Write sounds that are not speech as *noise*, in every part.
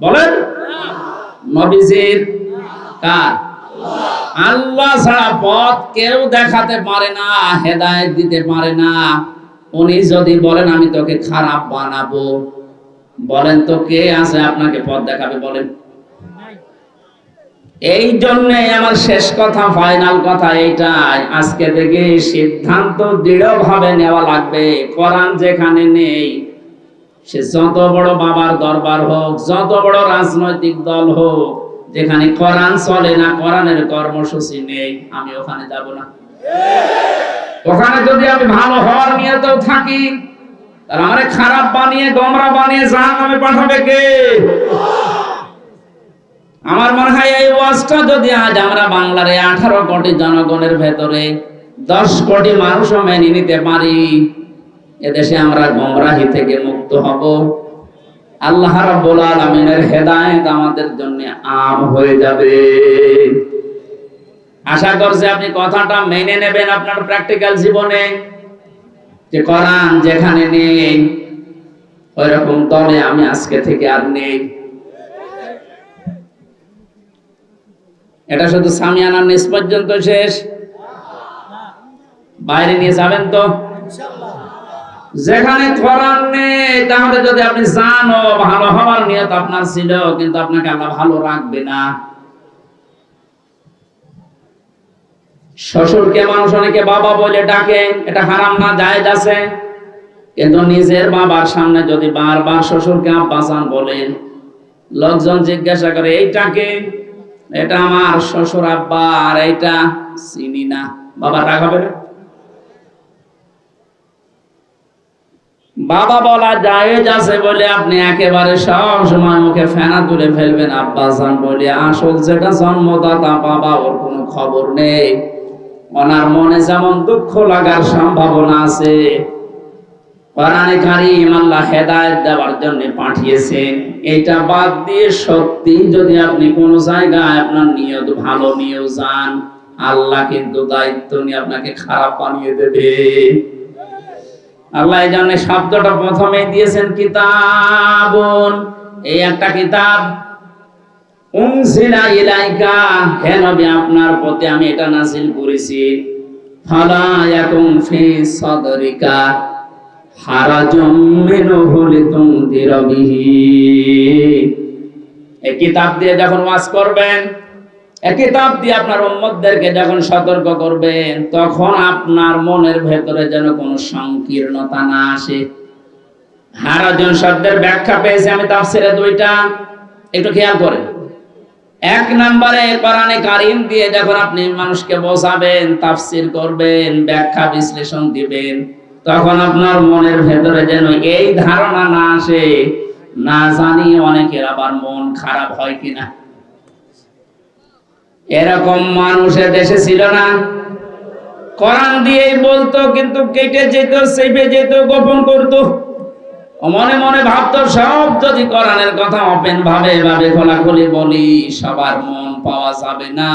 বলেন? নবীজির কার? আল্লাহ ছাড়া পথ কেউ দেখাতে পারে না, হেদায়েত দিতে পারে না। উনি যদি বলেন, আমি তোকে খারাপ বানাবো। বলেন তো কে আছে আপনাকে পথ দেখাবে, বলেন। এই জন্যে আমার শেষ কথা, ফাইনাল কথা এইটাই। আজকে থেকে সিদ্ধান্ত দৃঢ়ভাবে নেওয়া লাগবে। কোরআন যেখানে নেই সে যত বড় বাবার দরবার হোক, যত বড় রাজনৈতিক দল হোক, যেখানে কোরআন চলে না, কোরআনের কর্মসূচি নেই, আমি ওখানে যাব না। ওখানে যদি আমি ভালো হওয়ার নিয়েতেও থাকি, তাহলে আমার খারাপ বানিয়ে, গমরা বানিয়ে জাহান্নামে পাঠাবে কে? আমার মনে হয় এই ওয়াজটা যদি আজ আমরা বাংলার এই আঠারো কোটি জনগণের ভেতরে দশ কোটি মানুষও মেনে নিতে পারি এদেশে আমরা গোমরাহি থেকে মুক্ত হব। আল্লাহ রাব্বুল আলামিনের হেদায়েত আমাদের জন্য আম হয়ে যাবে। আশা করছি আপনি কথাটা মেনে নেবেন আপনার প্র্যাকটিক্যাল জীবনে। যে কোরআন যেখানে নেই ওই রকম দলে আমি আজকে থেকে আর নেই। এটা শুধু সামিয়ানার নিস পর্যন্ত শেষ। বাইরে নিয়ে যাবেন তো? যেখানে কোরআন নেই, তাহলে যদি আপনি জানো, ভালো হওয়ার নিয়ত আপনার ছিল, কিন্তু আপনাকে আল্লাহ ভালো রাখবে না। শ্বশুরকে মানুষ অনেকে বাবা বলে ডাকে, এটা হারাম না, জায়েজ আছে। কিন্তু নিজের বাবার সামনে যদি বারবার শ্বশুরকে আব্বাসান বলেন লোকজন জিজ্ঞাসা করে এইটাকে এটা আমার শ্বশুর আব্বা, আর এইটা চিনি না। বাবা রাখাবে না? বাবা বলা জায়েজ আছে বলে আপনি একেবারে সব সময় মুখে ফেনা তুলে ফেলবেন আব্বাসান বলে, আসল যেটা জন্মদাতা বাবা, ওর কোনো খবর নেই। ওনার মনে যেমন দুঃখ লাগার সম্ভাবনা আছে। কোরআনে কারীম আল্লাহ হেদায়েত দেওয়ার জন্য পাঠিয়েছেন। এটা বাদ দিয়ে সত্যি যদি আপনি কোন জায়গায় আপনার নিয়ত ভালো নিয়েও যান, আল্লাহ কিন্তু দায়িত্ব নিয়ে আপনাকে খারাপ বানিয়ে দেবে। আল্লাহ এই জন্য শব্দটা প্রথমে দিয়েছেন কিতাবুন। এই একটা কিতাব উনসিলা ইলাইকা হে নবী, আপনার প্রতি আমি এটা নাযিল করেছি। ফালা ইয়াকুম ফি সাদরিকা হারাজুম মিনহু লিতুনদিরা বিহি এই কিতাব দিয়ে যখন ওয়াজ করবেন কিতাব দিয়ে আপনার উম্মতদেরকে যখন সতর্ক করবেন, তখন আপনার মনের ভেতরে যেন কোনো সংকীর্ণতা না আসে। হারাজন শব্দের ব্যাখ্যা পেয়েছি আমি তাফসিরে দুইটা। একটু খেয়াল করেন এক নম্বরে কোরআনে কারিম দিয়ে যখন আপনি মানুষকে বোঝাবেন, তাফসির করবেন, ব্যাখ্যা বিশ্লেষণ দিবেন, তখন আপনার মনের ভেতরে যেন এই ধারণা না আসে। না জানি অনেকের আবার মন খারাপ হয় কিনা। এরকম মানুষের দেশে ছিল না। কোরআন দিয়েই বলতো, কিন্তু কেটে যেত সেপে যেত, গোপন করতো। মনে মনে ভাবতো, সব যদি কোরআনের কথা ওপেন ভাবে ভাবে খোলাখুলি বলি, সবার মন পাওয়া যাবে না।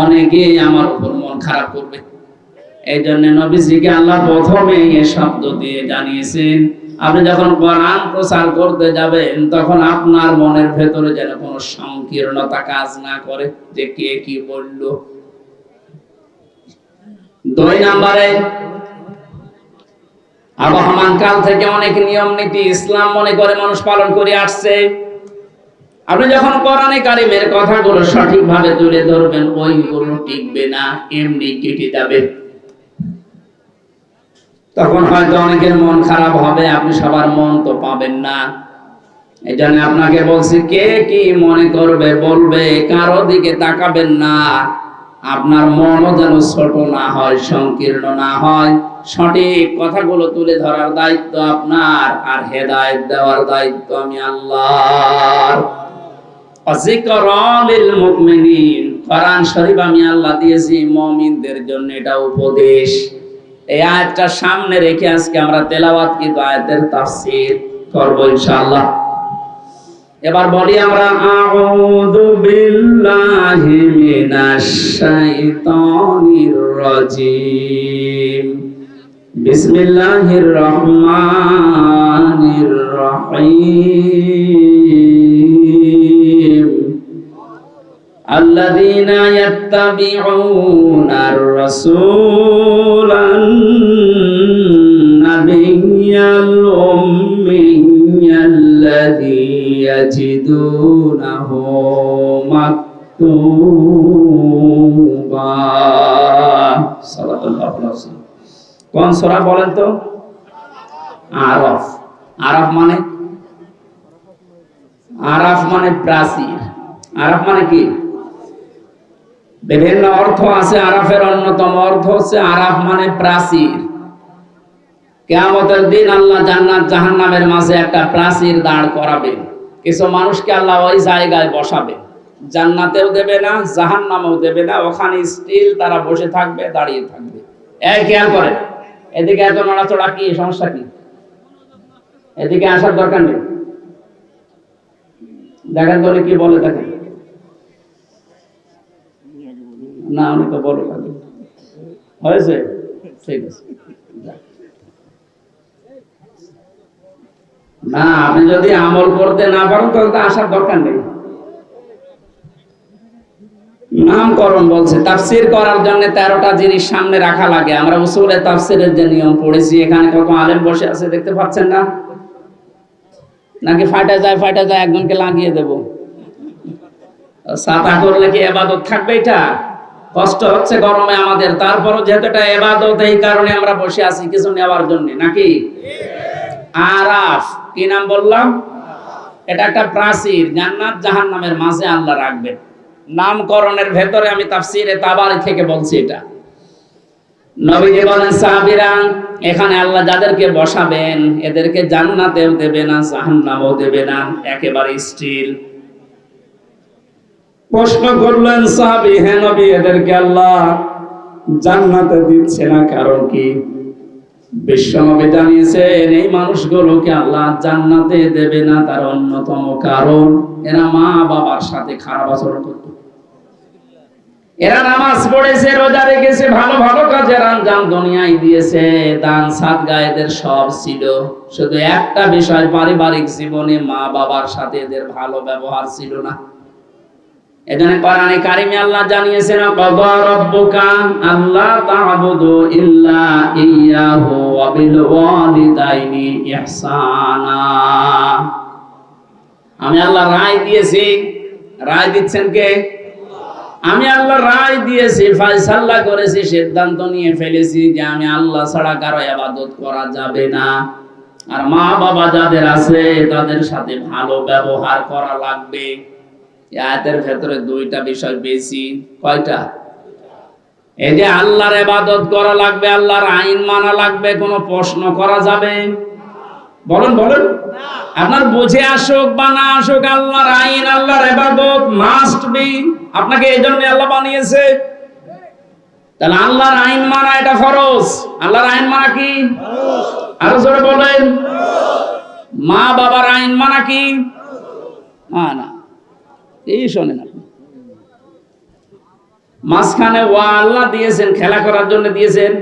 অনেকে আমার উপর মন খারাপ করবে। এই জন্য নবীজিকে আল্লাহ প্রথমে এ শব্দ দিয়ে জানিয়েছেন আপনি যখন কোরআন প্রচার করতে যাবেন, তখন আপনার মনের ভেতরে যেন কোনো সংকীর্ণতা কাজ না করে। যে কে কি বলল? দুই নম্বরে আবহমান কাল থেকে অনেক নিয়ম নীতি ইসলাম মনে করে মানুষ পালন করে আসছে। আপনি যখন কোরআনে কারিমের কথাগুলো সঠিকভাবে তুলে ধরবেন, ওইগুলো টিকবে না, এমনি কেটে যাবে। তখন হয়তো অনেকের মন খারাপ হবে, আপনি সবার মন তো পাবেন না। এই জন্য আপনাকে বলছি, কে কি মনে করবে, বলবে, কারও দিকে তাকাবেন না। আপনার মনও যেন ছোট না হয়, সংকীর্ণ না হয়। সঠিক কথাগুলো তুলে ধরার দায়িত্ব আপনার, আর হেদায়ত দেওয়ার দায়িত্ব আমি আল্লাহর। মুমিনিন, কোরআন শরীফ আমি আল্লাহ দিয়েছি মুমিনদের জন্য, এটা উপদেশ। এই আয়াতটা সামনে রেখে আজকে আমরা তেলাওয়াত কিন্তু আয়াতের তাফসীর করব ইনশাআল্লাহ। এবার বলি আমরা, আউযু বিল্লাহি মিনাশ শাইতানির রাজিম। বিসমিল্লাহির রহমানির রহিম। الذين يتبعون الرسول النبي الأمي الذي يجدونه مكتوبا صدق الله العظيم কোন সূরা বলেন তো আরফ আরফ মানে আরাফ মানে প্রাচীর আরাফ মানে কি বিভিন্ন অর্থ আছে, আরাফের অন্যতম অর্থ হচ্ছে আরাফ মানে প্রাচীর। কেয়ামতের দিন আল্লাহ জান্নাত জাহান্নামের মাঝে একটা প্রাচীর দাঁড় করাবে। কিছু মানুষকে আল্লাহ ওই জায়গায় বসাবে। জান্নাতেও দেবে না, জাহান্নামেও দেবে না, ওখানে স্টিল তারা বসে থাকবে, দাঁড়িয়ে থাকবে। এই খেয়াল করে এদিকে এত নড়াচড়া কি, সমস্যা কি? এদিকে আসার দরকার নেই। দেখেন তো কি বলে দেখেন। না উনি তো বলো আগে। হয়েছে? ঠিক আছে না আপনি যদি আমল করতে না পারেন তাহলে তো আসার দরকার নেই। নামকরণ বলছে, তাফসির করার জন্য তেরোটা জিনিস সামনে রাখা লাগে। আমরা উসুলে তাফসিরের যে নিয়ম পড়েছি, এখানে কত আলেম বসে আছে দেখতে পাচ্ছেন না? নাকি ফাটা যায় ফাটা যায়, একজনকে লাগিয়ে দেব। সাতা করলে কি এবাদত থাকবে এটা? কষ্ট হচ্ছে গরমে আমাদের। তারপরও যেহেতু এটা এবাদত, এই কারণে আমরা বসে আছি কিছু নেওয়ার জন্য, নাকি? আরাফ, কি নাম বললাম? এটা একটা প্রাচীর, জান্নাত জাহান্নামের মাঝে আল্লাহ রাখবেন। নামকরণের ভেতরে আমি তাফসিরে তাবারি থেকে বলছি এটা। নবীজি বলেন এখানে আল্লাহ যাদেরকে বসাবেন, এদেরকে জান্নাতেও দেবে না, জাহান্নামেও দেবে না, একেবারে স্টিল। প্রশ্ন করলেন, সাহাবী, হে নবী, এদেরকে আল্লাহ জান্নাতে দিচ্ছে না কারণ কি? বিশ্বনবী জানিয়েছেন, এই মানুষগুলোকে আল্লাহ জান্নাতে দেবে না তার অন্যতম কারণ, এরা মা বাবার সাথে খারাপ আচরণ করত। এরা নামাজ পড়েছে, রোজা রেখেছে, ভালো ভালো কাজের আঞ্জাম দুনিয়ায় দিয়েছে, দান সাদগা এদের সব ছিল। শুধু একটা বিষয়, পারিবারিক জীবনে মা বাবার সাথে এদের ভালো ব্যবহার ছিল না। এখানে কোরআনে কারিমে আল্লাহ জানিয়েছেন কদা রাব্বুকা আল্লাহ তা'বুদু ইল্লা ইয়াহু ওয়া বিল ওয়ালিদাইনি ইহসানা। আমি আল্লাহ রায় দিয়েছি। রায় দিচ্ছেন কে? আমি আল্লাহ রায় দিয়েছি ফয়সালা করেছি, সিদ্ধান্ত নিয়ে ফেলেছি যে আমি আল্লাহ ছাড়া কারও ইবাদত করা যাবে না। আর মা বাবা যাদের আছে, তাদের সাথে ভালো ব্যবহার করা লাগবে। আয়াতের ভেতরে দুইটা বিষয় বেশি। কয়টা? এই যে আল্লাহর ইবাদত করা লাগবে, আল্লাহর আইন মানা লাগবে, কোনো প্রশ্ন করা যাবে? বলেন বলেন। আপনার বুঝে আসুক বা না আসুক, আল্লাহর আইন, আল্লাহর ইবাদত মাস্ট বি আপনাকে এই জন্য আল্লাহ বানিয়েছে। তাহলে আল্লাহর আইন মানা এটা ফরজ। আল্লাহর আইন মানা কি? আরও জোরে বলেন। মা বাবার আইন মানা কি? না না এই শোনেন মাঝখানে ওয়া আল্লাহ দিয়েছেন, খেলা করার জন্য দিয়েছেন।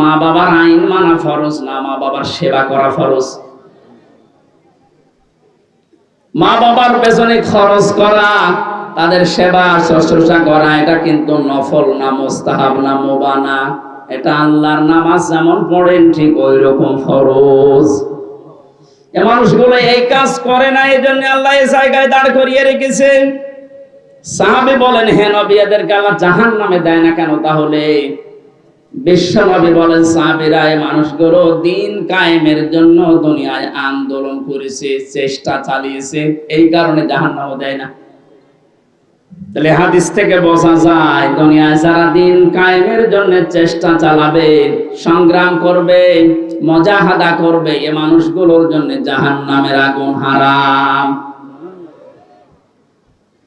মা বাবার আইন মানা ফরজ না, মা বাবার সেবা করা ফরজ। মা বাবার পেছনে খরচ করা, তাদের সেবা শুশ্রূষা করা, এটা কিন্তু নফল না, মোস্তাহাব না, মোবানা। এটা আল্লাহর নামাজ যেমন পড়েন, ঠিক ওই রকম ফরজ। মানুষগুলো এই কাজ করে না এই জন্য আল্লাহ এই জায়গায় দাঁড় করিয়ে রেখেছে। সাহাবি বলেন, হে নবী, এদেরকে আল্লাহ জাহান নামে দেয় না কেন তাহলে? বিশ্ব নবী বলেন, সাহাবিরা এই মানুষগুলো দিন কায়েমের জন্য দুনিয়ায় আন্দোলন করেছে, চেষ্টা চালিয়েছে, এই কারণে জাহান দেয় না। তাহলে হাদিস থেকে বোঝা যায়, দুনিয়ায় যারা দিন কায়েমের জন্য চেষ্টা চালাবে, সংগ্রাম করবে, মজাহাদা করবে, এ মানুষগুলোর জন্য জাহান নামের আগুন হারাম।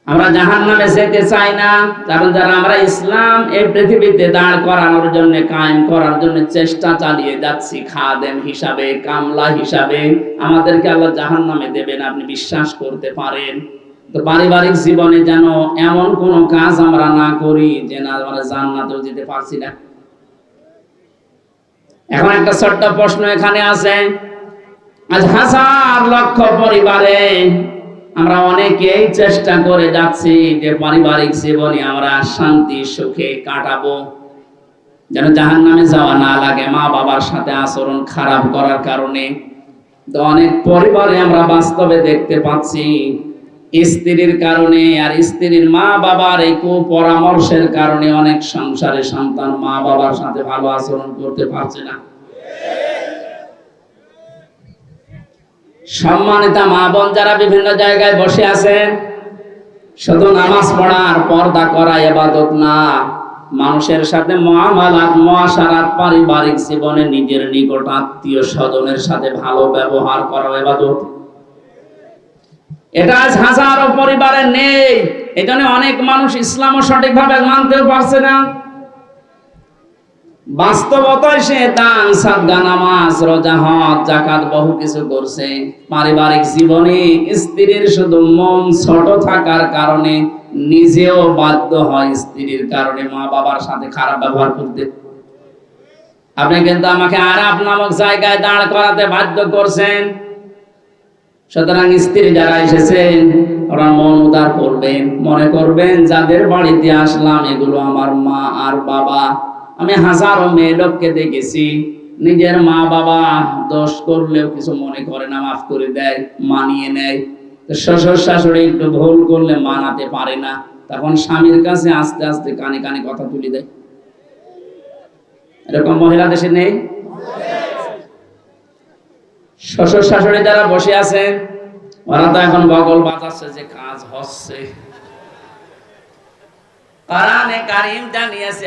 আমরা জাহান নামে যেতে চাই না, কারণ যারা আমরা ইসলাম এই পৃথিবীতে দাঁড় করানোর জন্য, কায়েম করার জন্য চেষ্টা চালিয়ে যাচ্ছি, খাদেম হিসাবে, কামলা হিসাবে, আমাদেরকে আল্লাহ জাহান নামে দেবেন, আপনি বিশ্বাস করতে পারেন। পারিবারিক জীবনে যেন এমন কোন কাজ আমরা না করি যে না আমরা জান্নাতেও যেতে পারছি না। এখন একটা ছোট্ট প্রশ্ন এখানে আছে। আজ হাজার লক্ষ পরিবারে আমরা অনেকেই চেষ্টা করে যাচ্ছি যে পারিবারিক জীবনে আমরা শান্তি, সুখে কাটাবো। যেন জাহান নামে যাওয়া না লাগে, মা বাবার সাথে আচরণ খারাপ করার কারণে। তো অনেক পরিবারে আমরা বাস্তবে দেখতে পাচ্ছি স্ত্রীর কারণে আর স্ত্রীর মা বাবার এই কুপরামর্শের কারণে অনেক সংসারে সন্তান মা বাবার সাথে ভালো আচরণ করতে পারছে না। সম্মানিতা মা বোন যারা বিভিন্ন জায়গায় বসে আছেন, শুধু নামাজ পড়ার, পর্দা করা এবাদত না, মানুষের সাথে মহামালাত, মহাসারাত, পারিবারিক জীবনে নিজের নিকট আত্মীয় স্বজনের সাথে ভালো ব্যবহার করা এবাদত এটা আজ হাজারো পরিবারে নেই। অনেক মানুষ মানতেও পারছে না। বাস্তবতায় সে দান নামাজ, রোজা জাকাত বহু কিছু করছে। পারিবারিক জীবনে স্ত্রীর শুধু মন ছোট থাকার কারণে নিজেও বাধ্য হয় স্ত্রীর কারণে মা বাবার সাথে খারাপ ব্যবহার করতে। আপনি কিন্তু আমাকে আরাপ নামক জায়গায় দাঁড় করাতে বাধ্য করছেন। সুতরাং স্ত্রী যারা এসেছেন, ওরা মন উদার করবেন, মনে করবেন, যাদের বাড়িতে আসলাম, এগুলো আমার মা আর বাবা। আমি হাজারো মেয়ে লোককে দেখেছি, নিজের মা বাবা দোষ করলেও কিছু মনে করে না, মাফ করে দেয়, মানিয়ে নেয়। শ্বশুর শাশুড়ি একটু ভুল করলে মানাতে পারে না। তখন স্বামীর কাছে আস্তে আস্তে কানে কানে কথা তুলে দেয়। এরকম মহিলা দেশে নেই? শ্বশুর শাশুড়ি যারা বসে আছেন ওরা তো এখন বগল বাজাচ্ছে যে কাজ হচ্ছে। জানিয়েছে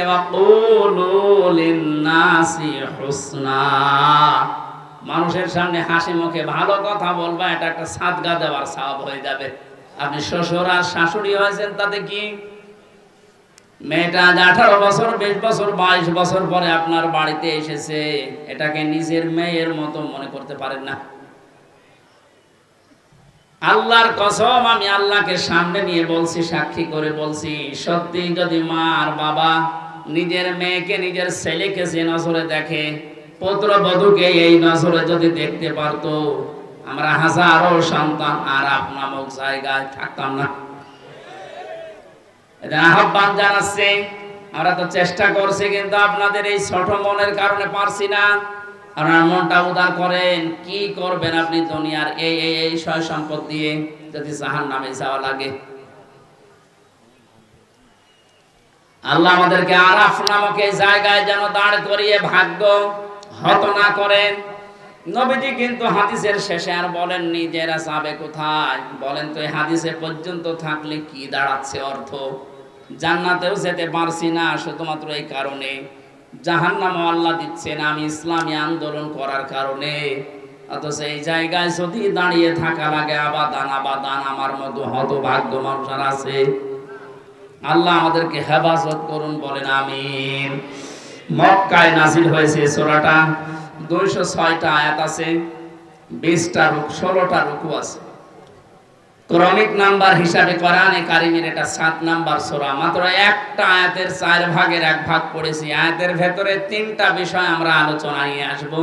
হুসনা। মানুষের সামনে হাসি মুখে ভালো কথা বলবা, এটা একটা সাদগা দেওয়ার সওয়াব হয়ে যাবে। আপনি শ্বশুর আর শাশুড়ি হয়েছেন তাতে কি? মেয়েটা আজ আঠারো বছর, বিশ বছর, বাইশ বছর পরে আপনার বাড়িতে এসেছে। এটাকে নিজের মেয়ের মতো মনে করতে পারেন না। আল্লাহর কসম, আমি আল্লাহকে সামনে নিয়ে বলছি, সাক্ষী করে বলছি, সত্যি যদি মা আর বাবা নিজের মেয়েকে, নিজের ছেলেকে যে নজরে দেখে, পুত্র বধূকে এই নজরে যদি দেখতে পারতো, আমরা হাজারো সন্তান আর নামক জায়গায় থাকতাম না। জানাচ্ছে। আমরা তো চেষ্টা করছি কিন্তু আপনাদের এই ছোট মনের কারণে পারছি না। আপনার মনটা উদার করেন, কি করবেন আপনি দুনিয়ার এই এই এই সয় সম্পদ দিয়ে যদি জাহান নামে যাওয়া লাগে। আল্লাহ আমাদেরকে আরাফ নামক এই জায়গায় যেন দাঁড় করিয়ে ভাগ্য হত না করেন। নবীজি কিন্তু হাদিসের শেষে আর বলেননি যে যাবে কোথায়? বলেন তো এই হাদিসে পর্যন্ত থাকলে কি দাঁড়াচ্ছে অর্থ? জান্নাতেও যেতে পারছি না, শুধুমাত্র এই কারণে। জাহান্নাম আল্লাহ দিচ্ছেন আমি ইসলামী আন্দোলন করার কারণে। অথচ এই জায়গায় যদি দাঁড়িয়ে থাকা লাগে, আবাদান আবাদান, আমার মতো হতভাগ্য মানুষ আর আছে। আল্লাহ আমাদেরকে হেফাজত করুন, বলেন আমিন। মক্কায় নাজিল হয়েছে সোরাটা। দুইশো ছয়টা আয়াত আছে, বিশটা রুক, ষোলোটা রুকু আছে। ক্রমিক নাম্বার হিসাবে কোরআনে কারিমের এটা সাত নাম্বার সোরা। মাত্র একটা আয়াতের চার ভাগের এক ভাগ পড়েছি। আয়াতের ভেতরে তিনটা বিষয় আমরা আলোচনা নিয়ে আসব।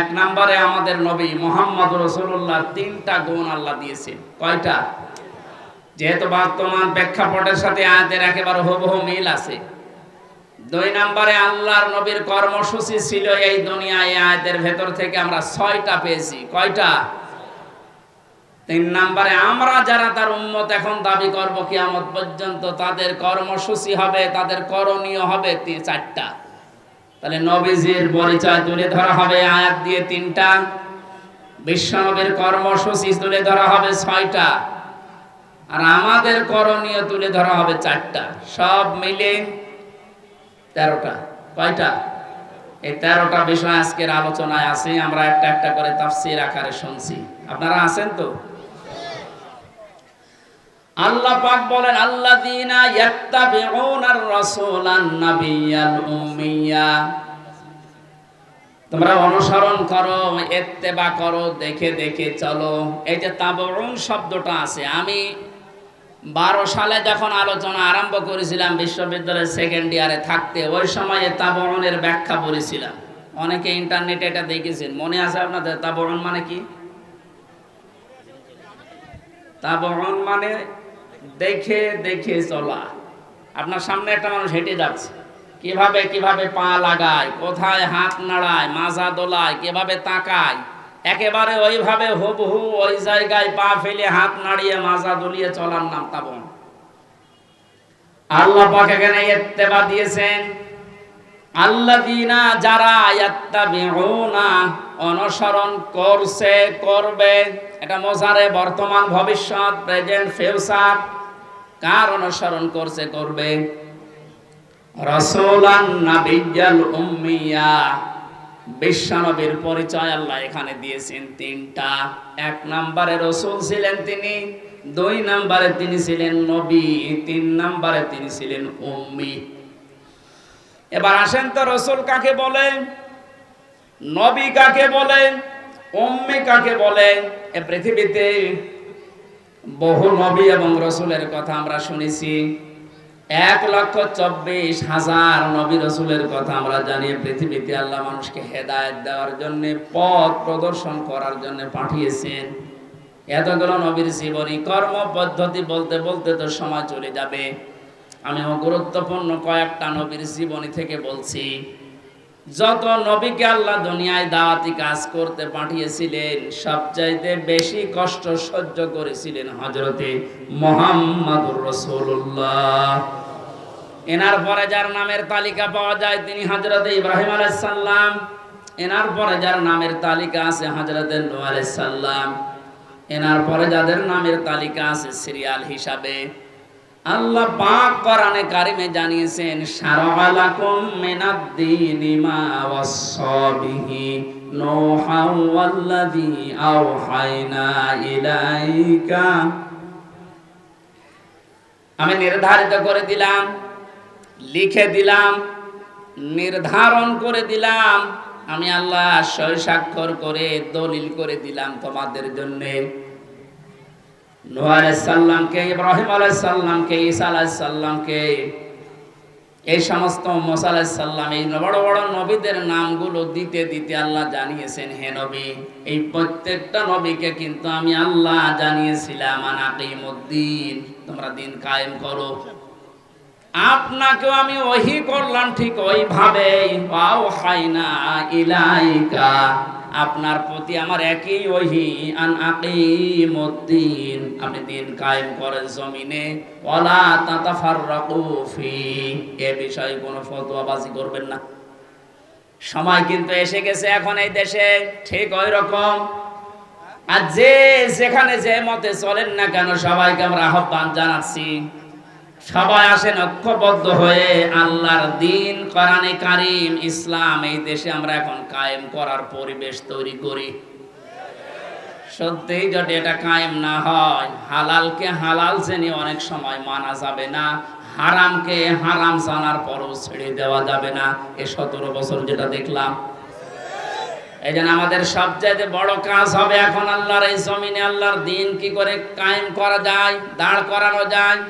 এক নম্বরে আমাদের নবী মোহাম্মদ রসুল্লাহ তিনটা গুণ আল্লাহ দিয়েছে কয়টা? যেহেতু বর্তমান প্রেক্ষাপটের সাথে আয়াতের একেবারে হুবহু মিল আছে। দুই নম্বরে আল্লাহর নবীর কর্মসূচি ছিল এই দুনিয়ায়। আয়াতের ভেতর থেকে আমরা ছয়টা পেয়েছি। কয়টা? তিন নম্বরে, আমরা যারা তার উম্মত এখন দাবি করব কিয়ামত পর্যন্ত, তাদের কর্মসূচি হবে, তাদের করণীয় হবে চারটা। তাহলে নবীজির পরিচয় তুলে ধরা হবে, আয়াত দিয়ে তিনটা। বিশ্বনবীর কর্মসূচি তুলে ধরা হবে ছয়টা। আর আমাদের করণীয় তুলে ধরা হবে চারটা। সব মিলে তেরোটা। কয়টা? এই তেরোটা বিষয় আজকের আলোচনায় আছে, আমরা একটা একটা করে তাফসির আকারে শুনছি। আপনারা আছেন তো? আল্লাহ পাক বলেন আল্লাহ আল্লাযীনা ইয়াত্তাবিউনার রাসূলান নাবিয়াল উম্মিয়া। তোমরা অনুসরণ করো, ইত্তেবা করো, দেখে দেখে চলো। এই যে তাবউন শব্দটা আছে, আমি বারো সালে যখন আলোচনা আরম্ভ করেছিলাম বিশ্ববিদ্যালয়ের সেকেন্ড ইয়ারে থাকতে, ওই সময় তাবরণের ব্যাখ্যা পড়েছিলাম। অনেকে ইন্টারনেটে এটা দেখেছেন। মনে আছে আপনাদের? তাবরণ মানে কি? তাবরণ মানে দেখে দেখে চলা। আপনার সামনে একটা মানুষ হেঁটে যাচ্ছে। কীভাবে কীভাবে পা লাগায়, কোথায় হাত নাড়ায়, মাজা দোলায়, কীভাবে তাকায়, একেবারে ওইভাবে হুবহু ওই জায়গায় পা ফেলে হাত নাড়িয়ে, মাজা দলিয়ে চলার নাম তাবন। আল্লাহ পাক এখানে ইত্তেবা দিয়েছেন। আল্লাযীনা যারা ইয়াত্তাবিউনা অনুসরণ করছে, করবে, এটা মোজারে বর্তমান ভবিষ্যৎ, প্রেজেন্ট, ফিউচার, কার অনুসরণ করছে, করবে? রাসূলান নাবিয়্যাল উম্মিয়া, বিশ্বনবীর পরিচয় আল্লাহ এখানে দিয়েছেন তিনটা। এক নম্বরে রসুল ছিলেন তিনি, দুই নম্বরে তিনি ছিলেন নবী, তিন নম্বরে তিনি ছিলেন উম্মি। এবার আসেন তো রসুল কাকে বলে? নবী কাকে বলে? উম্মি কাকে বলে? এ পৃথিবীতে বহু নবী এবং রসুলের কথা আমরা শুনেছি। এক লক্ষ চব্বিশ হাজার নবী রসুলের কথা আমরা জানি। পৃথিবীতে আল্লাহ মানুষকে হেদায়ত দেওয়ার জন্য, পথ প্রদর্শন করার জন্য পাঠিয়েছেন। এতগুলো নবীর জীবনী কর্ম পদ্ধতি বলতে বলতে তো সময় চলে যাবে। আমি গুরুত্বপূর্ণ কয়েকটা নবীর জীবনী থেকে বলছি। যত নবীকে আল্লাহ দুনিয়ায় দাওয়াতি কাজ করতে পাঠিয়েছিলেন, সবচাইতে বেশি কষ্ট সহ্য করেছিলেন হজরতে মোহাম্মদুর রসুল্লাহ এনার পরে যার নামের তালিকা পাওয়া যায় তিনি হজরতে ইব্রাহিম আলাইসাল্লাম এনার পরে যার নামের তালিকা আছে হজরতে নূহ আলাইসাল্লাম এনার পরে যাদের নামের তালিকা আছে, সিরিয়াল হিসাবে। আল্লাহ পাক কোরআনে কারিমে জানিয়েছেন শারালাকুম মিনাদ-দীনি মা ওয়াসাবিহি নূহা ওয়াল্লাযী আওহাইনা ইলাইকা। আমি নির্ধারিত করে দিলাম, লিখে দিলাম, নির্ধারণ করে দিলাম। আমি আল্লাহ সই স্বাক্ষর করে, দলিল করে দিলাম তোমাদের জন্যে। নোহ আলাইসাল্লামকে ইব্রাহিম আলাইসাল্লামকে ঈসা আলাইসাল্লামকে এই সমস্ত মোসা আলাইসাল্লাম এই বড় বড় নবীদের নামগুলো দিতে দিতে আল্লাহ জানিয়েছেন, হে নবী, এই প্রত্যেকটা নবীকে কিন্তু আমি আল্লাহ জানিয়েছিলাম আনাকিমুদ্দিন তোমরা দিন কায়েম করো। আপনাকেও আমি ওহি করলাম ঠিক ওইভাবে পাও হাইনা ইলাইকা। আপনার প্রতি আমার একই ওহি, আন আকিমুদ্দিন। আপনি দিন কায়েম করেন জমিনে, ওয়ালা তাতাফাররাকু ফি। এ বিষয়ে কোনো ফতোয়াবাজি করবেন না। সময় কিন্তু এসে গেছে এখন এই দেশে, ঠিক ওই রকম। আর যে যেখানে যে মতে চলেন না কেন, সবাইকে আমরা আহ্বান জানাচ্ছি। সবাই আসেন ঐক্যবদ্ধ হয়ে আল্লাহর দিন, কোরআনে কারিম, ইসলাম, এই দেশে আমরা এখন কায়েম করার পরিবেশ তৈরি করি। সত্যিই যদি এটা কায়েম না হয়, হালালকে হালাল জেনে অনেক সময় মানা যাবে না, হারামকে হারাম জানার পরও ছেড়ে দেওয়া যাবে না। এ সতেরো বছর যেটা দেখলাম। এই জন্য আমাদের সবচাইতে বড় কাজ হবে এখন আল্লাহর এই জমিনে আল্লাহর দিন কি করে কায়েম করা যায়, দাঁড় করানো যায়।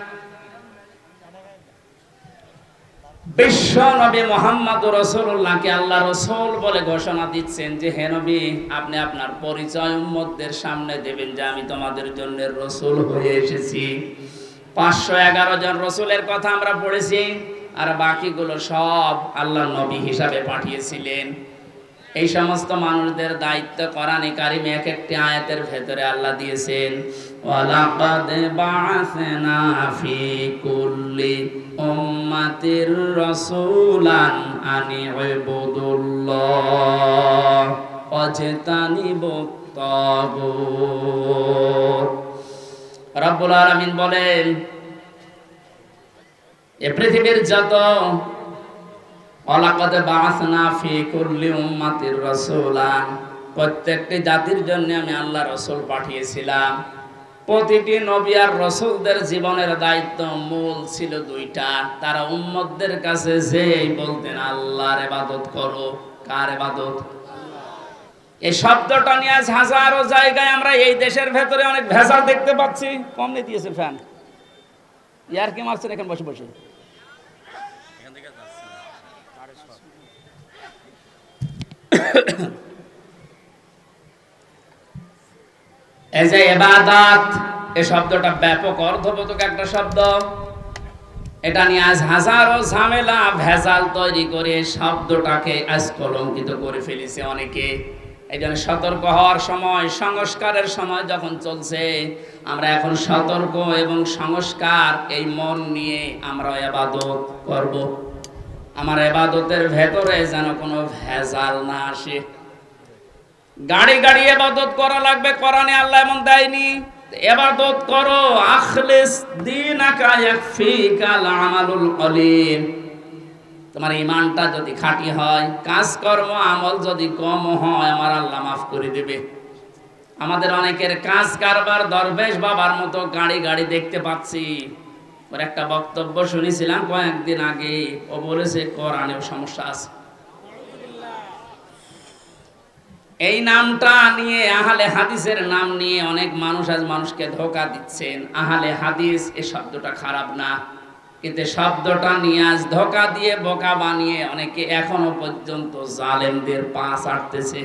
বিশ্ব নবী মোহাম্মদ রসুল্লাহকে আল্লাহ রসুল বলে ঘোষণা দিচ্ছেন যে, হে নবী, আপনি আপনার পরিচয় উম্মতদের সামনে দেবেন যে আমি তোমাদের জন্য রসুল হয়ে এসেছি। পাঁচশো এগারো জন রসুলের কথা আমরা পড়েছি আর বাকিগুলো সব আল্লাহ নবী হিসাবে পাঠিয়েছিলেন। এই সমস্ত মানুষদের দায়িত্ব কোরআনে কারিমে এক একটি আয়াতের ভেতরে আল্লাহ দিয়েছেন, ওয়ালাকাদ বাআসনা ফি কুল্লি উম্মাতির রাসূলান আনি ইবুদুল্লাহ ওয়াজতানিবুত তাগুত। রব্বুল আলামিন বলেন, এ পৃথিবীর যত অলাকদে বাসনা ফি কুল্লি উম্মাতির রাসূলান, প্রত্যেকটি জাতির জন্য আমি আল্লাহ রসুল পাঠিয়েছিলাম। প্রতিটি নবী আর রসুলদের জীবনের দায়িত্ব মূল ছিল দুইটা। তারা উম্মতদের কাছে যেই বলতেন আল্লাহর ইবাদত করো। কার ইবাদত? এই শব্দটা নিয়ে আজ হাজারো জায়গায় আমরা এই দেশের ভেতরে অনেক ভেজাল দেখতে পাচ্ছি। কম নিয়ে দিয়েছে ফ্যান। ইয়ার কি মারছেন? এখানে বসে বসে। *coughs* এই যে এবাদাত, এ শব্দটা ব্যাপক অর্থবোধক একটা শব্দ। এটা নিয়ে আজ হাজারো ঝামেলা ভেজাল তৈরি করে শব্দটাকে আজ কলঙ্কিত করে ফেলেছে অনেকে। এই জন্য সতর্ক হওয়ার সময়, সংস্কারের সময় যখন চলছে, আমরা এখন সতর্ক এবং সংস্কার এই মন নিয়ে আমরা এবাদত করব। আমার এবাদতের ভেতরে যেন কোনো ভেজাল না আসে। গাড়ি গাড়ি এবাদত করা লাগবে, কোরআনে আল্লাহ এমন দেয়নি। এবাদত করো, আখলিস দীনাকা ইয়াকফিকাল আমালুল কলিল তোমার ইমানটা যদি খাঁটি হয়, কাজকর্ম, আমল যদি কম হয়, আমার আল্লাহ মাফ করে দেবে। আমাদের অনেকের কাজ কারবার, দরবেশ বাবার মতো গাড়ি গাড়ি দেখতে পাচ্ছি। ওর একটা বক্তব্য শুনেছিলাম কয়েকদিন আগে, ও বলেছে, কোরআনেও সমস্যা আছে। এই নামটা নিয়ে আহালে হাদিসের নাম নিয়ে অনেক মানুষ আজ মানুষকে ধোকা দিচ্ছেন। আহালে হাদিস এ শব্দটা খারাপ না। কিন্তু শব্দটা নিয়ে আজ ধোকা দিয়ে বোকা বানিয়ে অনেকে এখনও পর্যন্ত জালেমদের পা চাটতেছে